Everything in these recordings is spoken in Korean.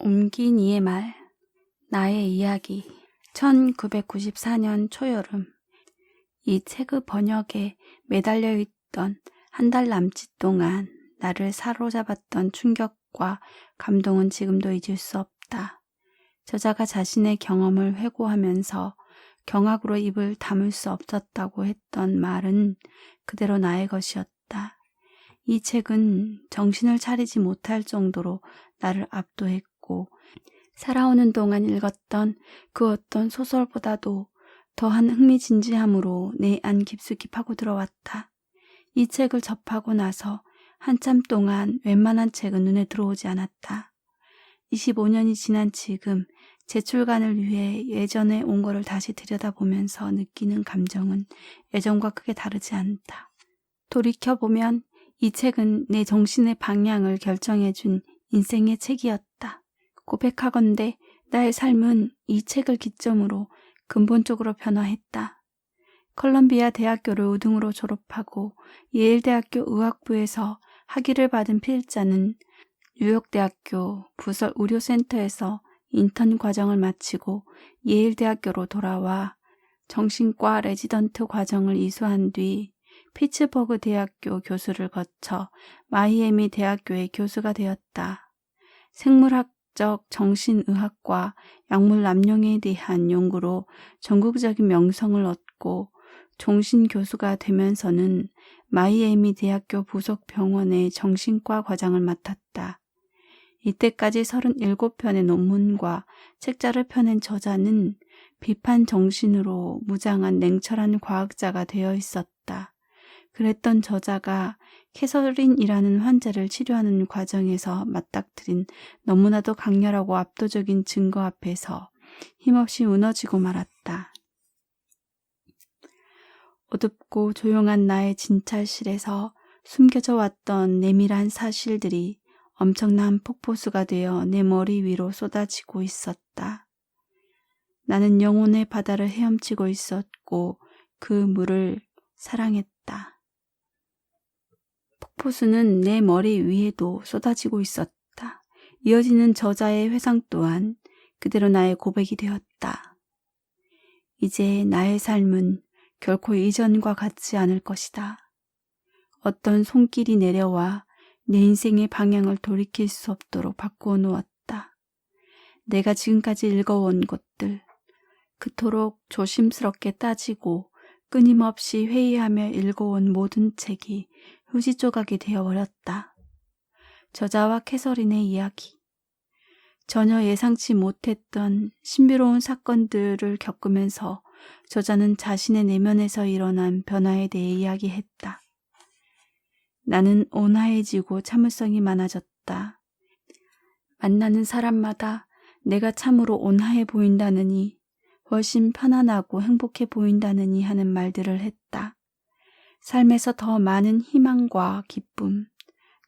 옮긴 이의 말, 나의 이야기. 1994년 초여름. 이 책의 번역에 매달려 있던 한 달 남짓 동안 나를 사로잡았던 충격과 감동은 지금도 잊을 수 없다. 저자가 자신의 경험을 회고하면서 경악으로 입을 다물 수 없었다고 했던 말은 그대로 나의 것이었다. 이 책은 정신을 차리지 못할 정도로 나를 압도했고 살아오는 동안 읽었던 그 어떤 소설보다도 더한 흥미진지함으로 내 안 깊숙이 파고 들어왔다. 이 책을 접하고 나서 한참 동안 웬만한 책은 눈에 들어오지 않았다. 25년이 지난 지금 재출간을 위해 예전에 온 거를 다시 들여다보면서 느끼는 감정은 예전과 크게 다르지 않다. 돌이켜보면 이 책은 내 정신의 방향을 결정해준 인생의 책이었다. 고백하건대 나의 삶은 이 책을 기점으로 근본적으로 변화했다. 컬럼비아 대학교를 우등으로 졸업하고 예일대학교 의학부에서 학위를 받은 필자는 뉴욕대학교 부설 의료센터에서 인턴 과정을 마치고 예일대학교로 돌아와 정신과 레지던트 과정을 이수한 뒤 피츠버그 대학교 교수를 거쳐 마이애미 대학교의 교수가 되었다. 생물학 적 정신의학과 약물 남용에 대한 연구로 전국적인 명성을 얻고 종신 교수가 되면서는 마이애미 대학교 부속 병원의 정신과 과장을 맡았다. 이때까지 37편의 논문과 책자를 펴낸 저자는 비판 정신으로 무장한 냉철한 과학자가 되어 있었다. 그랬던 저자가 캐서린이라는 환자를 치료하는 과정에서 맞닥뜨린 너무나도 강렬하고 압도적인 증거 앞에서 힘없이 무너지고 말았다. 어둡고 조용한 나의 진찰실에서 숨겨져 왔던 내밀한 사실들이 엄청난 폭포수가 되어 내 머리 위로 쏟아지고 있었다. 나는 영혼의 바다를 헤엄치고 있었고 그 물을 사랑했다. 폭포수는 내 머리 위에도 쏟아지고 있었다. 이어지는 저자의 회상 또한 그대로 나의 고백이 되었다. 이제 나의 삶은 결코 이전과 같지 않을 것이다. 어떤 손길이 내려와 내 인생의 방향을 돌이킬 수 없도록 바꾸어 놓았다. 내가 지금까지 읽어온 것들, 그토록 조심스럽게 따지고 끊임없이 회의하며 읽어온 모든 책이 휴지 조각이 되어버렸다. 저자와 캐서린의 이야기. 전혀 예상치 못했던 신비로운 사건들을 겪으면서 저자는 자신의 내면에서 일어난 변화에 대해 이야기했다. 나는 온화해지고 참을성이 많아졌다. 만나는 사람마다 내가 참으로 온화해 보인다느니 훨씬 편안하고 행복해 보인다느니 하는 말들을 했다. 삶에서 더 많은 희망과 기쁨,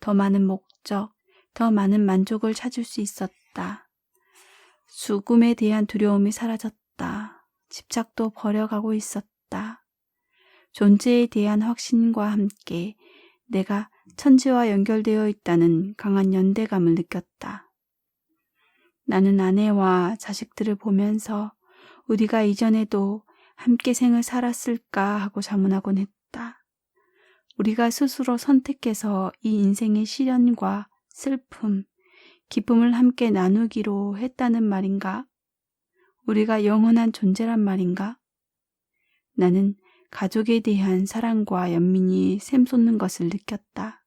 더 많은 목적, 더 많은 만족을 찾을 수 있었다. 죽음에 대한 두려움이 사라졌다. 집착도 버려가고 있었다. 존재에 대한 확신과 함께 내가 천지와 연결되어 있다는 강한 연대감을 느꼈다. 나는 아내와 자식들을 보면서 우리가 이전에도 함께 생을 살았을까 하고 자문하곤 했다. 우리가 스스로 선택해서 이 인생의 시련과 슬픔, 기쁨을 함께 나누기로 했다는 말인가? 우리가 영원한 존재란 말인가? 나는 가족에 대한 사랑과 연민이 샘솟는 것을 느꼈다.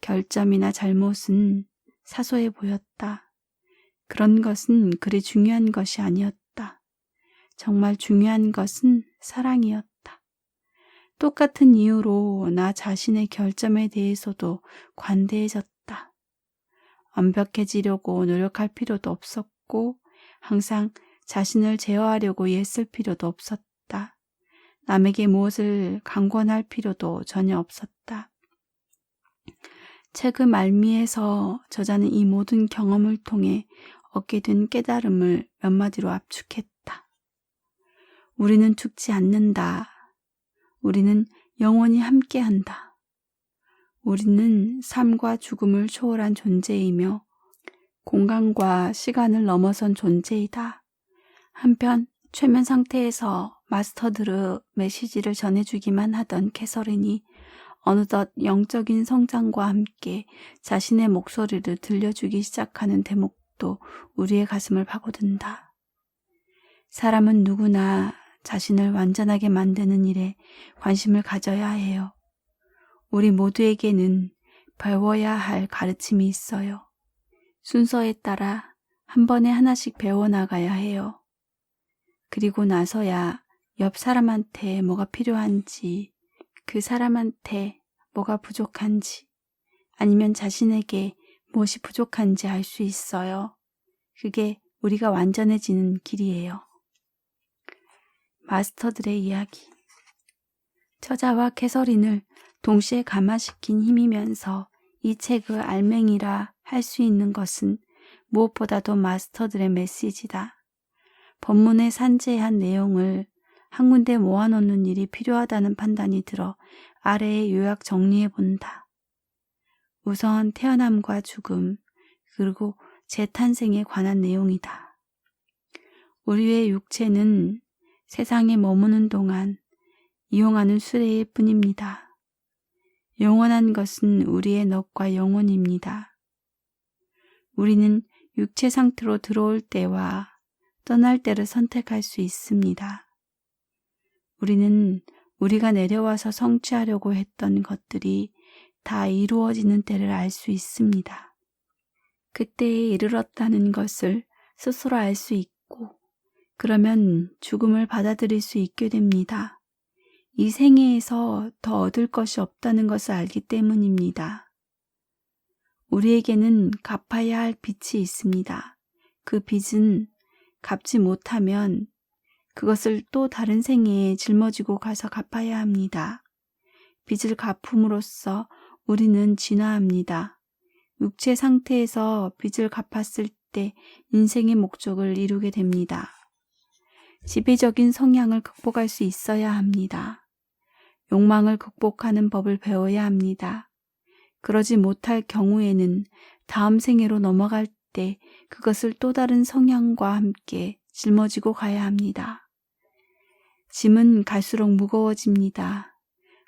결점이나 잘못은 사소해 보였다. 그런 것은 그리 중요한 것이 아니었다. 정말 중요한 것은 사랑이었다. 똑같은 이유로 나 자신의 결점에 대해서도 관대해졌다. 완벽해지려고 노력할 필요도 없었고 항상 자신을 제어하려고 애쓸 필요도 없었다. 남에게 무엇을 강권할 필요도 전혀 없었다. 책의 말미에서 저자는 이 모든 경험을 통해 얻게 된 깨달음을 몇 마디로 압축했다. 우리는 죽지 않는다. 우리는 영원히 함께한다. 우리는 삶과 죽음을 초월한 존재이며 공간과 시간을 넘어선 존재이다. 한편 최면 상태에서 마스터드르 메시지를 전해주기만 하던 캐서린이 어느덧 영적인 성장과 함께 자신의 목소리를 들려주기 시작하는 대목도 우리의 가슴을 파고든다. 사람은 누구나 자신을 완전하게 만드는 일에 관심을 가져야 해요. 우리 모두에게는 배워야 할 가르침이 있어요. 순서에 따라 한 번에 하나씩 배워나가야 해요. 그리고 나서야 옆 사람한테 뭐가 필요한지, 그 사람한테 뭐가 부족한지, 아니면 자신에게 무엇이 부족한지 알 수 있어요. 그게 우리가 완전해지는 길이에요. 마스터들의 이야기. 처자와 캐서린을 동시에 감화시킨 힘이면서 이 책을 알맹이라 할 수 있는 것은 무엇보다도 마스터들의 메시지다. 본문의 산재한 내용을 한 군데 모아놓는 일이 필요하다는 판단이 들어 아래에 요약 정리해 본다. 우선 태어남과 죽음, 그리고 재탄생에 관한 내용이다. 우리의 육체는 세상에 머무는 동안 이용하는 수레일 뿐입니다. 영원한 것은 우리의 넋과 영혼입니다. 우리는 육체 상태로 들어올 때와 떠날 때를 선택할 수 있습니다. 우리는 우리가 내려와서 성취하려고 했던 것들이 다 이루어지는 때를 알 수 있습니다. 그때에 이르렀다는 것을 스스로 알 수 있고, 그러면 죽음을 받아들일 수 있게 됩니다. 이 생애에서 더 얻을 것이 없다는 것을 알기 때문입니다. 우리에게는 갚아야 할 빚이 있습니다. 그 빚은 갚지 못하면 그것을 또 다른 생애에 짊어지고 가서 갚아야 합니다. 빚을 갚음으로써 우리는 진화합니다. 육체 상태에서 빚을 갚았을 때 인생의 목적을 이루게 됩니다. 지배적인 성향을 극복할 수 있어야 합니다. 욕망을 극복하는 법을 배워야 합니다. 그러지 못할 경우에는 다음 생애로 넘어갈 때 그것을 또 다른 성향과 함께 짊어지고 가야 합니다. 짐은 갈수록 무거워집니다.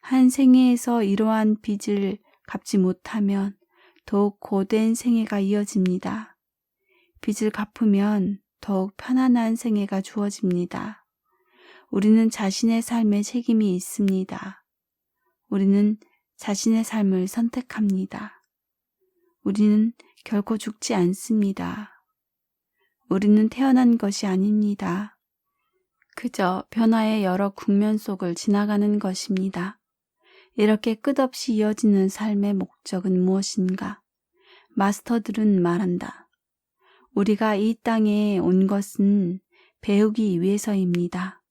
한 생애에서 이러한 빚을 갚지 못하면 더욱 고된 생애가 이어집니다. 빚을 갚으면 더욱 편안한 생애가 주어집니다. 우리는 자신의 삶에 책임이 있습니다. 우리는 자신의 삶을 선택합니다. 우리는 결코 죽지 않습니다. 우리는 태어난 것이 아닙니다. 그저 변화의 여러 국면 속을 지나가는 것입니다. 이렇게 끝없이 이어지는 삶의 목적은 무엇인가? 마스터들은 말한다. 우리가 이 땅에 온 것은 배우기 위해서입니다.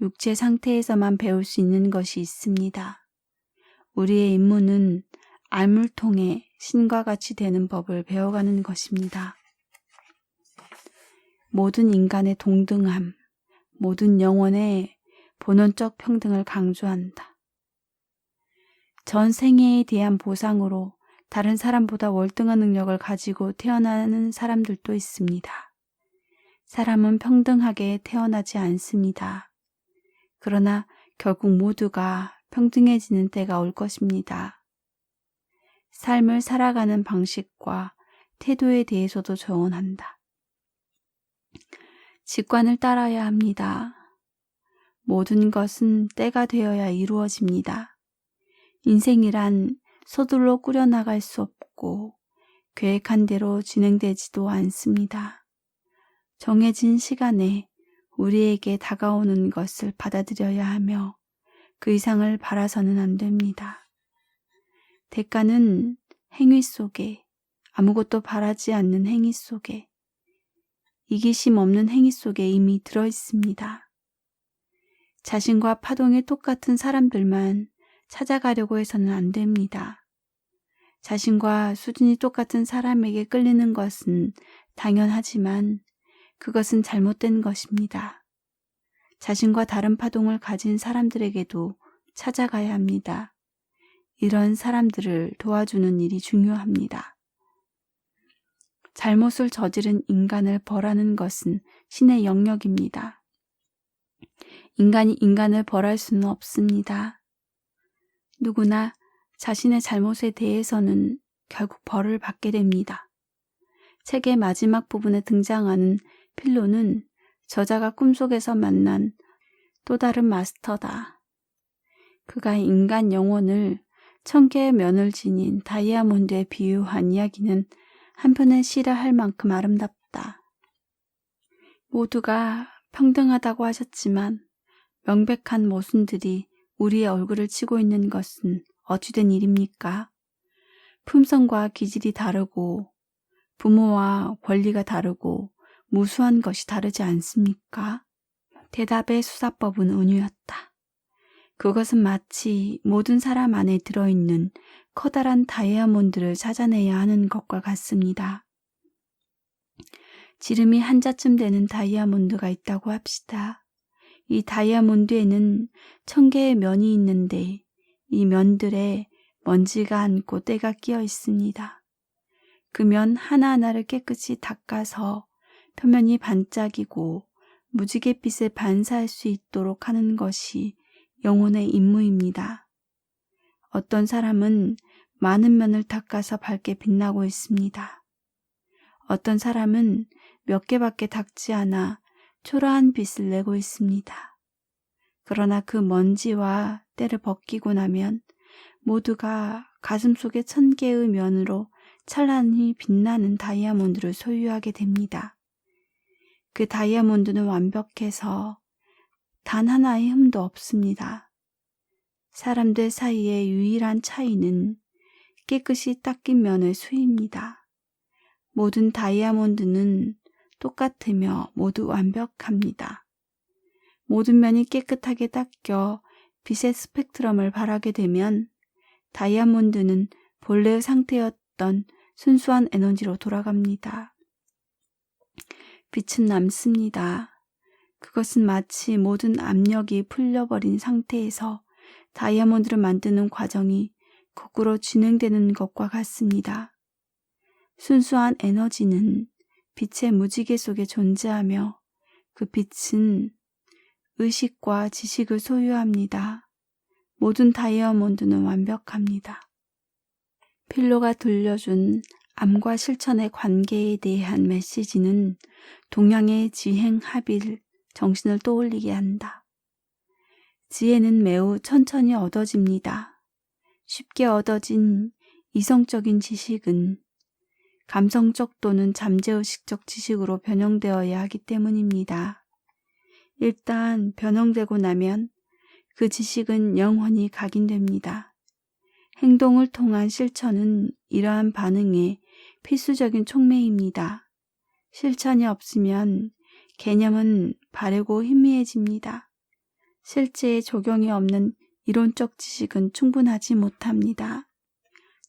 육체 상태에서만 배울 수 있는 것이 있습니다. 우리의 임무는 알물 통해 신과 같이 되는 법을 배워가는 것입니다. 모든 인간의 동등함, 모든 영혼의 본원적 평등을 강조한다. 전 생애에 대한 보상으로 다른 사람보다 월등한 능력을 가지고 태어나는 사람들도 있습니다. 사람은 평등하게 태어나지 않습니다. 그러나 결국 모두가 평등해지는 때가 올 것입니다. 삶을 살아가는 방식과 태도에 대해서도 조언한다. 직관을 따라야 합니다. 모든 것은 때가 되어야 이루어집니다. 인생이란 서둘러 꾸려나갈 수 없고 계획한 대로 진행되지도 않습니다. 정해진 시간에 우리에게 다가오는 것을 받아들여야 하며 그 이상을 바라서는 안 됩니다. 대가는 행위 속에 아무것도 바라지 않는 행위 속에 이기심 없는 행위 속에 이미 들어 있습니다. 자신과 파동이 똑같은 사람들만 찾아가려고 해서는 안 됩니다. 자신과 수준이 똑같은 사람에게 끌리는 것은 당연하지만 그것은 잘못된 것입니다. 자신과 다른 파동을 가진 사람들에게도 찾아가야 합니다. 이런 사람들을 도와주는 일이 중요합니다. 잘못을 저지른 인간을 벌하는 것은 신의 영역입니다. 인간이 인간을 벌할 수는 없습니다. 누구나 자신의 잘못에 대해서는 결국 벌을 받게 됩니다. 책의 마지막 부분에 등장하는 필로는 저자가 꿈속에서 만난 또 다른 마스터다. 그가 인간 영혼을 천 개의 면을 지닌 다이아몬드에 비유한 이야기는 한편의 시라 할 만큼 아름답다. 모두가 평등하다고 하셨지만 명백한 모순들이 우리의 얼굴을 치고 있는 것은 어찌된 일입니까? 품성과 기질이 다르고 부모와 권리가 다르고 무수한 것이 다르지 않습니까? 대답의 수사법은 은유였다. 그것은 마치 모든 사람 안에 들어있는 커다란 다이아몬드를 찾아내야 하는 것과 같습니다. 지름이 한 자쯤 되는 다이아몬드가 있다고 합시다. 이 다이아몬드에는 천 개의 면이 있는데 이 면들에 먼지가 앉고 때가 끼어 있습니다. 그 면 하나하나를 깨끗이 닦아서 표면이 반짝이고 무지갯빛을 반사할 수 있도록 하는 것이 영혼의 임무입니다. 어떤 사람은 많은 면을 닦아서 밝게 빛나고 있습니다. 어떤 사람은 몇 개밖에 닦지 않아 초라한 빛을 내고 있습니다. 그러나 그 먼지와 때를 벗기고 나면 모두가 가슴 속에 천 개의 면으로 찬란히 빛나는 다이아몬드를 소유하게 됩니다. 그 다이아몬드는 완벽해서 단 하나의 흠도 없습니다. 사람들 사이의 유일한 차이는 깨끗이 닦인 면의 수입니다. 모든 다이아몬드는 똑같으며 모두 완벽합니다. 모든 면이 깨끗하게 닦여 빛의 스펙트럼을 바라게 되면 다이아몬드는 본래의 상태였던 순수한 에너지로 돌아갑니다. 빛은 남습니다. 그것은 마치 모든 압력이 풀려버린 상태에서 다이아몬드를 만드는 과정이 거꾸로 진행되는 것과 같습니다. 순수한 에너지는 빛의 무지개 속에 존재하며 그 빛은 의식과 지식을 소유합니다. 모든 다이아몬드는 완벽합니다. 필로가 들려준 암과 실천의 관계에 대한 메시지는 동양의 지행 합일 정신을 떠올리게 한다. 지혜는 매우 천천히 얻어집니다. 쉽게 얻어진 이성적인 지식은 감성적 또는 잠재의식적 지식으로 변형되어야 하기 때문입니다. 일단 변형되고 나면 그 지식은 영원히 각인됩니다. 행동을 통한 실천은 이러한 반응의 필수적인 촉매입니다. 실천이 없으면 개념은 바르고 희미해집니다. 실제에 적용이 없는 이론적 지식은 충분하지 못합니다.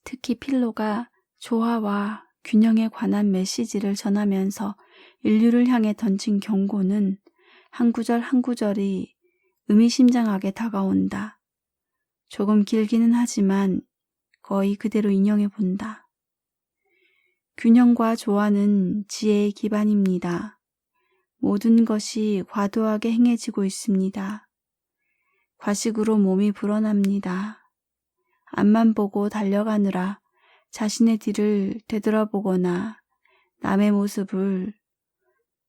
특히 필로가 조화와 균형에 관한 메시지를 전하면서 인류를 향해 던진 경고는 한 구절 한 구절이 의미심장하게 다가온다. 조금 길기는 하지만 거의 그대로 인용해 본다. 균형과 조화는 지혜의 기반입니다. 모든 것이 과도하게 행해지고 있습니다. 과식으로 몸이 불어납니다. 앞만 보고 달려가느라 자신의 뒤를 되돌아보거나 남의 모습을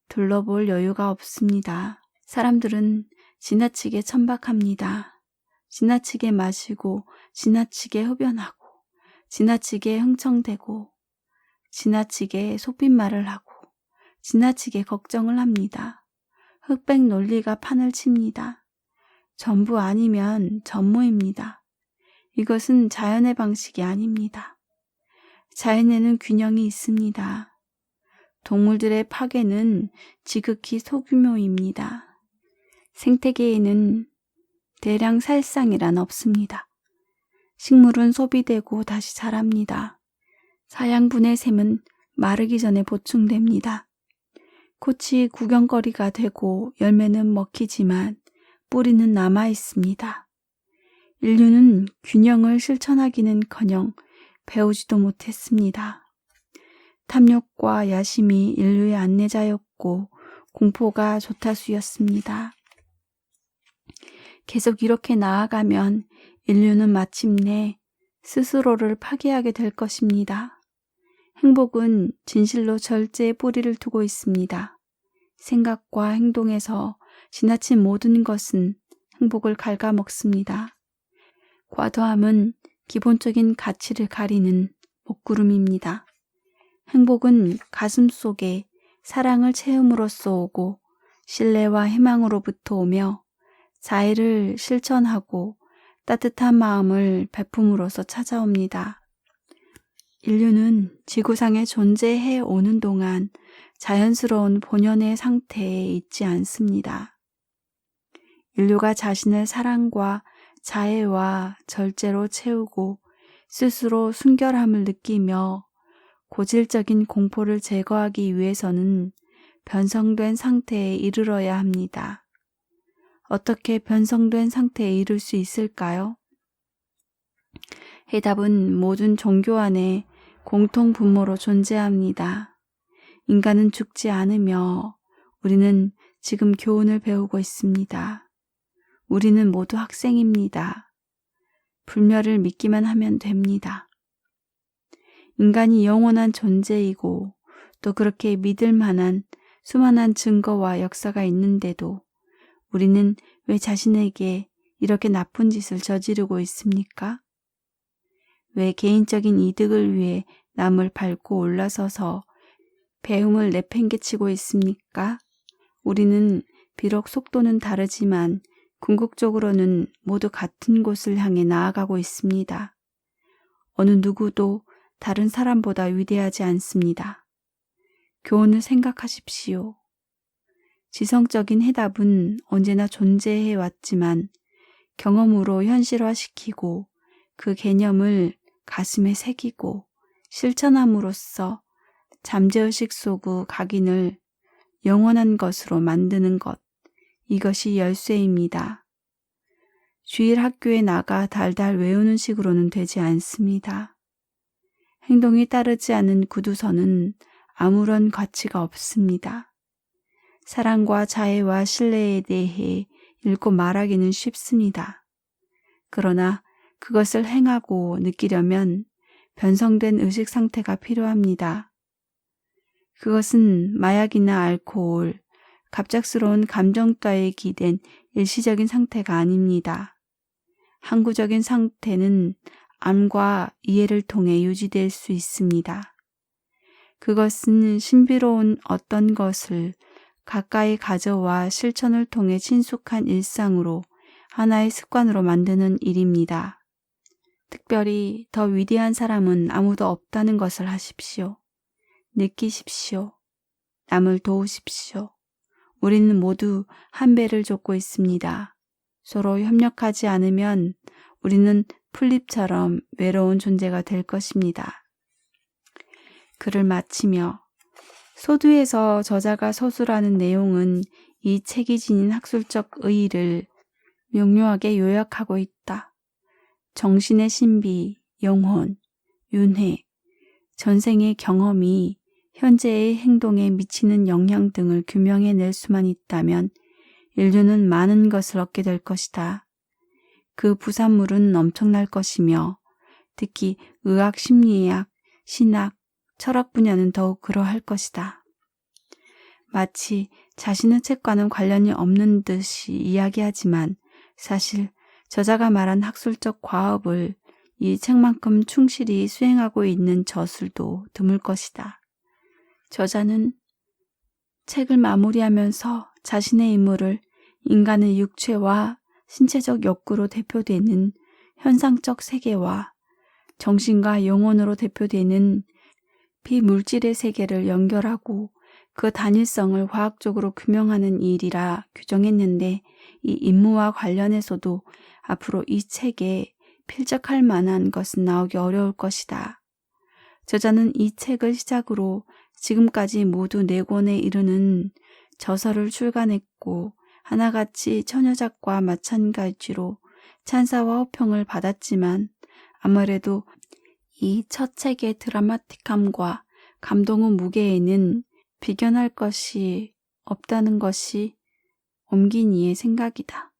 둘러볼 여유가 없습니다. 사람들은 지나치게 천박합니다. 지나치게 마시고, 지나치게 흡연하고, 지나치게 흥청대고, 지나치게 속빈말을 하고, 지나치게 걱정을 합니다. 흑백 논리가 판을 칩니다. 전부 아니면 전무입니다. 이것은 자연의 방식이 아닙니다. 자연에는 균형이 있습니다. 동물들의 파괴는 지극히 소규모입니다. 생태계에는 대량 살상이란 없습니다. 식물은 소비되고 다시 자랍니다. 사양분의 샘은 마르기 전에 보충됩니다. 꽃이 구경거리가 되고 열매는 먹히지만 뿌리는 남아 있습니다. 인류는 균형을 실천하기는 커녕 배우지도 못했습니다. 탐욕과 야심이 인류의 안내자였고 공포가 조타수였습니다. 계속 이렇게 나아가면 인류는 마침내 스스로를 파괴하게 될 것입니다. 행복은 진실로 절제의 뿌리를 두고 있습니다. 생각과 행동에서 지나친 모든 것은 행복을 갉아먹습니다. 과도함은 기본적인 가치를 가리는 먹구름입니다. 행복은 가슴 속에 사랑을 채움으로써 오고 신뢰와 희망으로부터 오며 자애를 실천하고 따뜻한 마음을 베품으로써 찾아옵니다. 인류는 지구상에 존재해 오는 동안 자연스러운 본연의 상태에 있지 않습니다. 인류가 자신을 사랑과 자애와 절제로 채우고 스스로 순결함을 느끼며 고질적인 공포를 제거하기 위해서는 변성된 상태에 이르러야 합니다. 어떻게 변성된 상태에 이를 수 있을까요? 해답은 모든 종교 안에 공통 분모로 존재합니다. 인간은 죽지 않으며 우리는 지금 교훈을 배우고 있습니다. 우리는 모두 학생입니다. 불멸을 믿기만 하면 됩니다. 인간이 영원한 존재이고 또 그렇게 믿을 만한 수많은 증거와 역사가 있는데도 우리는 왜 자신에게 이렇게 나쁜 짓을 저지르고 있습니까? 왜 개인적인 이득을 위해 남을 밟고 올라서서 배움을 내팽개치고 있습니까? 우리는 비록 속도는 다르지만 궁극적으로는 모두 같은 곳을 향해 나아가고 있습니다. 어느 누구도 다른 사람보다 위대하지 않습니다. 교훈을 생각하십시오. 지성적인 해답은 언제나 존재해 왔지만 경험으로 현실화시키고 그 개념을 가슴에 새기고 실천함으로써 잠재의식 속의 각인을 영원한 것으로 만드는 것. 이것이 열쇠입니다. 주일 학교에 나가 달달 외우는 식으로는 되지 않습니다. 행동이 따르지 않는 구두선은 아무런 가치가 없습니다. 사랑과 자애와 신뢰에 대해 읽고 말하기는 쉽습니다. 그러나 그것을 행하고 느끼려면 변성된 의식 상태가 필요합니다. 그것은 마약이나 알코올, 갑작스러운 감정 따에 기댄 일시적인 상태가 아닙니다. 항구적인 상태는 암과 이해를 통해 유지될 수 있습니다. 그것은 신비로운 어떤 것을 가까이 가져와 실천을 통해 친숙한 일상으로 하나의 습관으로 만드는 일입니다. 특별히 더 위대한 사람은 아무도 없다는 것을 하십시오. 느끼십시오. 남을 도우십시오. 우리는 모두 한 배를 쫓고 있습니다. 서로 협력하지 않으면 우리는 풀립처럼 외로운 존재가 될 것입니다. 글을 마치며 소두에서 저자가 서술하는 내용은 이 책이 지닌 학술적 의의를 명료하게 요약하고 있다. 정신의 신비, 영혼, 윤회, 전생의 경험이 현재의 행동에 미치는 영향 등을 규명해낼 수만 있다면 인류는 많은 것을 얻게 될 것이다. 그 부산물은 엄청날 것이며 특히 의학, 심리학, 신학, 철학 분야는 더욱 그러할 것이다. 마치 자신의 책과는 관련이 없는 듯이 이야기하지만 사실 저자가 말한 학술적 과업을 이 책만큼 충실히 수행하고 있는 저술도 드물 것이다. 저자는 책을 마무리하면서 자신의 인물을 인간의 육체와 신체적 욕구로 대표되는 현상적 세계와 정신과 영혼으로 대표되는 비물질의 세계를 연결하고 그 단일성을 과학적으로 규명하는 일이라 규정했는데 이 임무와 관련해서도 앞으로 이 책에 필적할 만한 것은 나오기 어려울 것이다. 저자는 이 책을 시작으로 지금까지 모두 네 권에 이르는 저서를 출간했고 하나같이 처녀작과 마찬가지로 찬사와 호평을 받았지만 아무래도 이 첫 책의 드라마틱함과 감동의 무게에는 비견할 것이 없다는 것이 옴기니의 생각이다.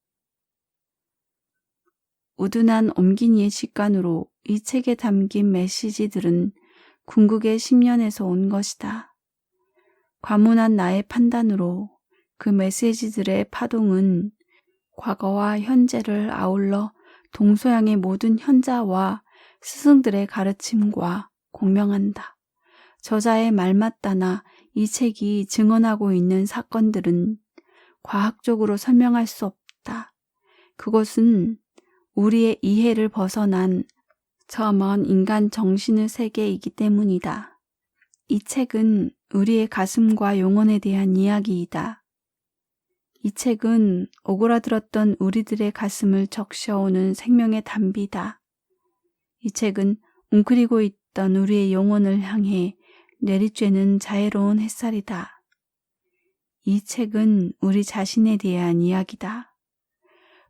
우둔한 옴기니의 직관으로 이 책에 담긴 메시지들은 궁극의 10년에서 온 것이다. 과문한 나의 판단으로 그 메시지들의 파동은 과거와 현재를 아울러 동서양의 모든 현자와 스승들의 가르침과 공명한다. 저자의 말 맞다나 이 책이 증언하고 있는 사건들은 과학적으로 설명할 수 없다. 그것은 우리의 이해를 벗어난 저 먼 인간 정신의 세계이기 때문이다. 이 책은 우리의 가슴과 영혼에 대한 이야기이다. 이 책은 오그라들었던 우리들의 가슴을 적셔오는 생명의 담비다. 이 책은 웅크리고 있던 우리의 영혼을 향해 내리쬐는 자애로운 햇살이다. 이 책은 우리 자신에 대한 이야기다.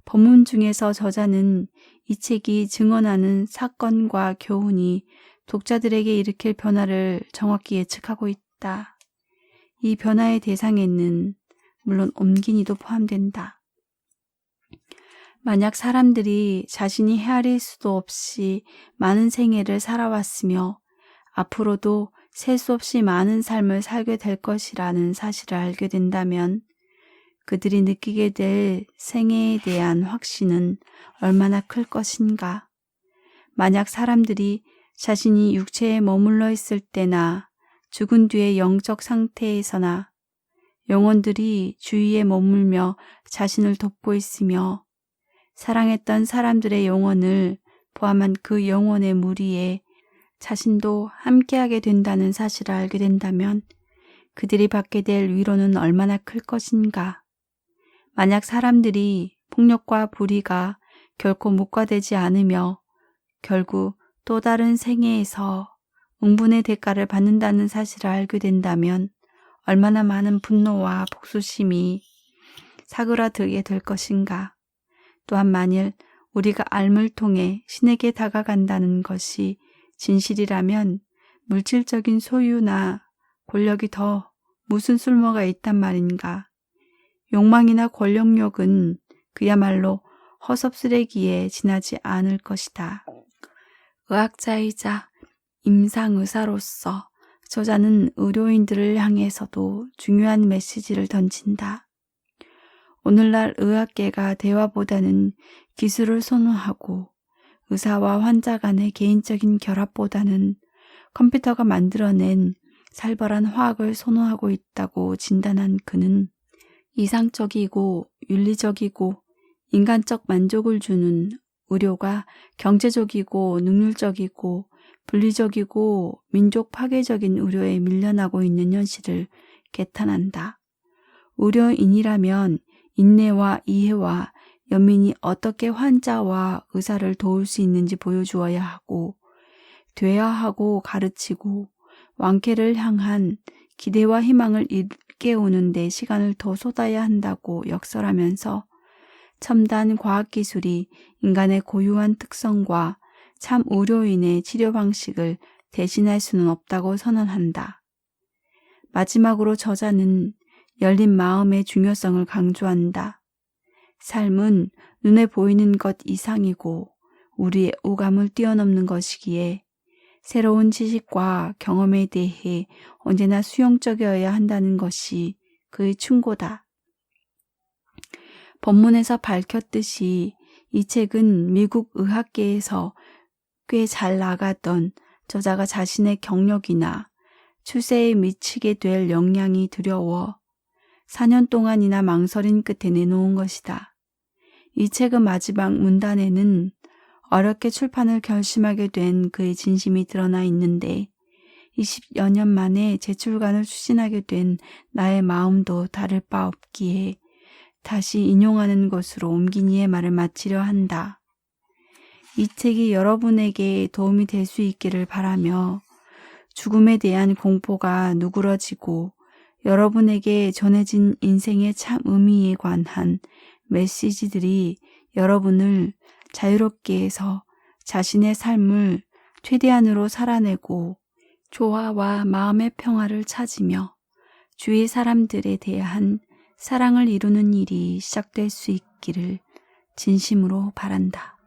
본문 중에서 저자는 이 책이 증언하는 사건과 교훈이 독자들에게 일으킬 변화를 정확히 예측하고 있다. 이 변화의 대상에는 물론 옴기니도 포함된다. 만약 사람들이 자신이 헤아릴 수도 없이 많은 생애를 살아왔으며 앞으로도 셀 수 없이 많은 삶을 살게 될 것이라는 사실을 알게 된다면 그들이 느끼게 될 생애에 대한 확신은 얼마나 클 것인가. 만약 사람들이 자신이 육체에 머물러 있을 때나 죽은 뒤의 영적 상태에서나 영혼들이 주위에 머물며 자신을 돕고 있으며 사랑했던 사람들의 영혼을 포함한 그 영혼의 무리에 자신도 함께하게 된다는 사실을 알게 된다면 그들이 받게 될 위로는 얼마나 클 것인가. 만약 사람들이 폭력과 불의가 결코 묵과되지 않으며 결국 또 다른 생애에서 응분의 대가를 받는다는 사실을 알게 된다면 얼마나 많은 분노와 복수심이 사그라들게 될 것인가. 또한 만일 우리가 알물 통해 신에게 다가간다는 것이 진실이라면 물질적인 소유나 권력이 더 무슨 쓸모가 있단 말인가. 욕망이나 권력욕은 그야말로 허섭 쓰레기에 지나지 않을 것이다. 의학자이자 임상의사로서 저자는 의료인들을 향해서도 중요한 메시지를 던진다. 오늘날 의학계가 대화보다는 기술을 선호하고 의사와 환자 간의 개인적인 결합보다는 컴퓨터가 만들어낸 살벌한 화학을 선호하고 있다고 진단한 그는 이상적이고 윤리적이고 인간적 만족을 주는 의료가 경제적이고 능률적이고 분리적이고 민족 파괴적인 의료에 밀려나고 있는 현실을 개탄한다. 의료인이라면 인내와 이해와 연민이 어떻게 환자와 의사를 도울 수 있는지 보여주어야 하고 돼야 하고 가르치고 왕쾌를 향한 기대와 희망을 일깨우는 데 시간을 더 쏟아야 한다고 역설하면서 첨단 과학기술이 인간의 고유한 특성과 참 의료인의 치료 방식을 대신할 수는 없다고 선언한다. 마지막으로 저자는 열린 마음의 중요성을 강조한다. 삶은 눈에 보이는 것 이상이고 우리의 오감을 뛰어넘는 것이기에 새로운 지식과 경험에 대해 언제나 수용적이어야 한다는 것이 그의 충고다. 본문에서 밝혔듯이 이 책은 미국 의학계에서 꽤 잘 나갔던 저자가 자신의 경력이나 추세에 미치게 될 영향이 두려워 4년 동안이나 망설인 끝에 내놓은 것이다. 이 책의 마지막 문단에는 어렵게 출판을 결심하게 된 그의 진심이 드러나 있는데 20여 년 만에 재출간을 추진하게 된 나의 마음도 다를 바 없기에 다시 인용하는 것으로 옮기니의 말을 마치려 한다. 이 책이 여러분에게 도움이 될 수 있기를 바라며 죽음에 대한 공포가 누그러지고 여러분에게 전해진 인생의 참 의미에 관한 메시지들이 여러분을 자유롭게 해서 자신의 삶을 최대한으로 살아내고 조화와 마음의 평화를 찾으며 주위 사람들에 대한 사랑을 이루는 일이 시작될 수 있기를 진심으로 바란다.